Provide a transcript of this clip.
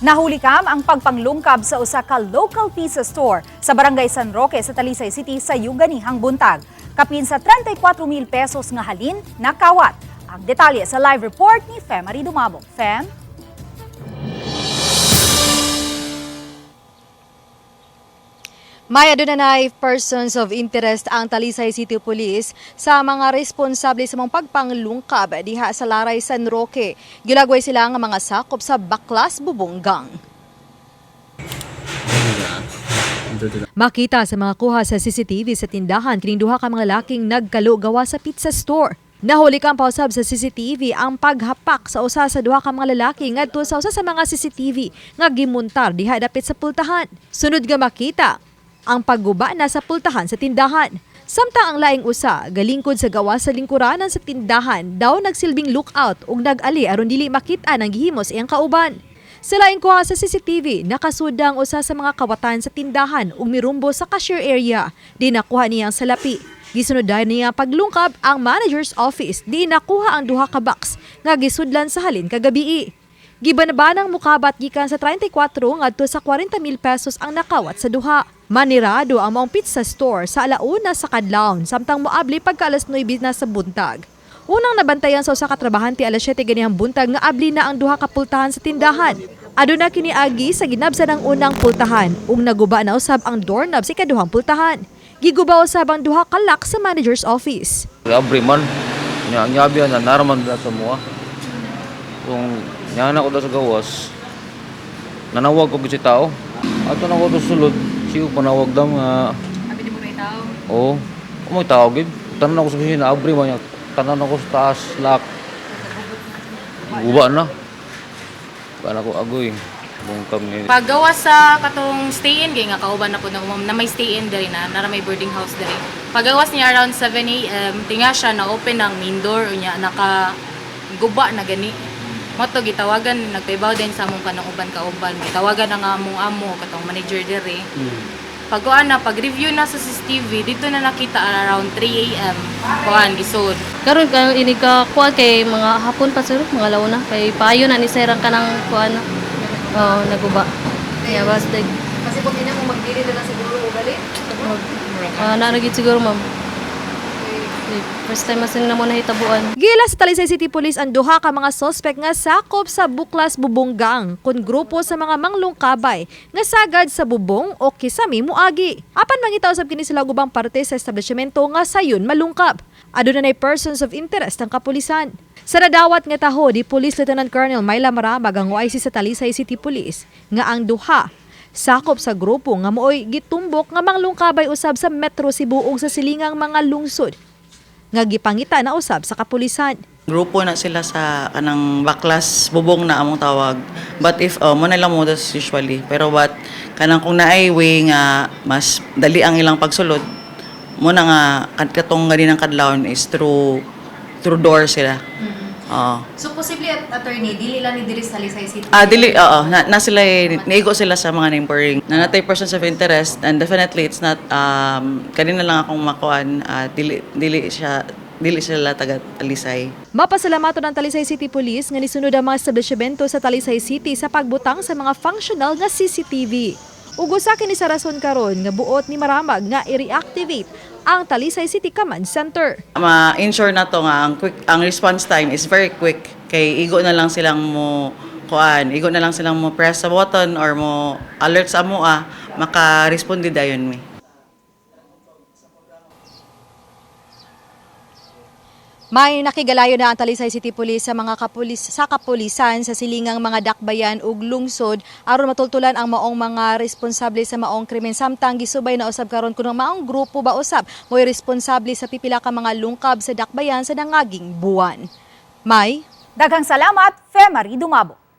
Nahuli kam ang pagpanglungkab sa usa ka local pizza store sa Barangay San Roque sa Talisay City sa Yuganihang Buntag. Kapin sa 34 mil pesos nga halin nakawat. Ang detalye sa live report ni Fem Marie Dumabog. Fem? May adunanay persons of interest ang Talisay City Police sa mga responsable sa mga pagpanglungkab diha sa Laray San Roque. Gilagway sila nga mga sakop sa Baklas Bubonggang. Makita sa mga kuha sa CCTV sa tindahan kining duha ka mga laking nagkalo gawa sa pizza store. Nahuli kang pausab sa CCTV ang paghapak sa usa sa duha ka mga lalaki ngadto sa usa sa mga CCTV nga gimuntar diha dapit sa pultahan. Sunod nga makita ang pagguba na sa pultahan sa tindahan. Samtang ang laing usa, galingkod sa gawa sa lingkuranan sa tindahan, daw nagsilbing lookout ug nag-ali aron dili makita ng gihimos iyang kauban. Sa laing kuha sa CCTV, nakasudang usa sa mga kawatan sa tindahan ug mirumbo sa cashier area. Di nakuha niya ang salapi. Gisunod niya paglungkab ang manager's office. Di nakuha ang duha ka box nga gisudlan sa halin kagabii. Gibanabanang mukabat gikan sa 34 ngadto sa 40 mil pesos ang nakawat sa duha. Manirado ang maong pizza store sa alauna sa Kadlaon samtang moabli pagka alas 9 na sa buntag. Unang nabantayan sa usa ka trabahante alas 7 ganihang buntag nga abli na ang duha ka pultahan sa tindahan. Aduna kini agi sa ginabsa ng unang pultahan ug naguba na usab ang doorknob sa ikaduhang pultahan. Giguba usab ang duha ka lock sa manager's office. Abri man. Nya nyabi na naraman sa mua. Kung nyana ko sa gawas, nanawag ko si tao. Ato na ko sulod, siyo panawag dam nga. Abi di mo na tao. Oo. Kumoy tao gid. Tanan ako sa kusina, abri man. Tanan ako sa taas, lock. Uba na. Bana ko agoy. Bungkam ni. Paggawa sa katong stay-in, kaya nga kauban na po ng umam na may stay-in diri na, na may boarding house diri. Paggawas niya around 7 a.m., tinga siya na open ang main door, unya naka guba na gani. Moto gitawagan nagpaibaw din sa among kanang uban kauban. Gitawagan na nga among amo katong manager diri. Pag kuan na pag-review na sa CCTV, dito na nakita around 3 a.m. kuan gisod. karon ka ini ka kuha kay mga hapon pa sir mga launa kay payo na ni sir ang kanang kuha na oh naguba yeah basta Kasi kung ina mo magdili na lang siguro ugali. uh, naragid siguro ma'am first time masin na mo nahitabuan Gila sa Talisay City Police ang duha ka mga sospek nga sakop sa Buklas Bubonggang kun grupo sa mga manglungkabay nga sagad sa bubong o kisami muagi. Apan mangita usab kini sila gubang parte sa establishmento nga sayon malungkab. Aduna nay persons of interest ang kapulisan. Sa nadawat nga taho di Police Lieutenant Colonel Myla Maramag ang OIC sa Talisay City Police nga ang duha sakop sa grupo nga mooy gitumbok nga manglungkabay usab sa Metro Cebu ug sa silingang mga lungsod nga gipangita na usab sa kapulisan. grupo na sila sa kanang baklas bubong na among tawag. But if uh, mo na lang mo das usually. Pero what kanang kung naay way nga mas dali ang ilang pagsulod mo na nga kad katong ganinang kadlawon is through through door sila Oo. So posible at attorney dili lang ni diri sa Talisay City. Ah, dili, oo. Na, na sila, eh, naigo sila sa mga neighboring. Na natay persons of interest and definitely it's not, um, kanina lang akong makuan, ah, dili, dili siya, dili sila taga Alisay. Mapasalamato ng Talisay City Police nga nisunod ang mga establishmento sa Talisay City sa pagbutang sa mga functional nga CCTV. Ug usa kini sa rason karon nga buot ni Maramag nga i-reactivate ang Talisay City Command Center. Ma-ensure na to nga, ang, quick, ang response time is very quick. Kay igo na lang silang mo, kuan, igo na lang silang mo press sa button or mo alert sa mo ah, maka-responde dayon mi. May nakigalayo na ang Talisay City Police sa mga kapulis sa kapulisan sa silingang mga dakbayan ug lungsod aron matultulan ang maong mga responsable sa maong krimen samtang gisubay na usab karon kuno maong grupo ba usab mo'y responsable sa pipila ka mga lungkab sa dakbayan sa nangaging buwan. May Daghang salamat, Fem Marie Dumabog.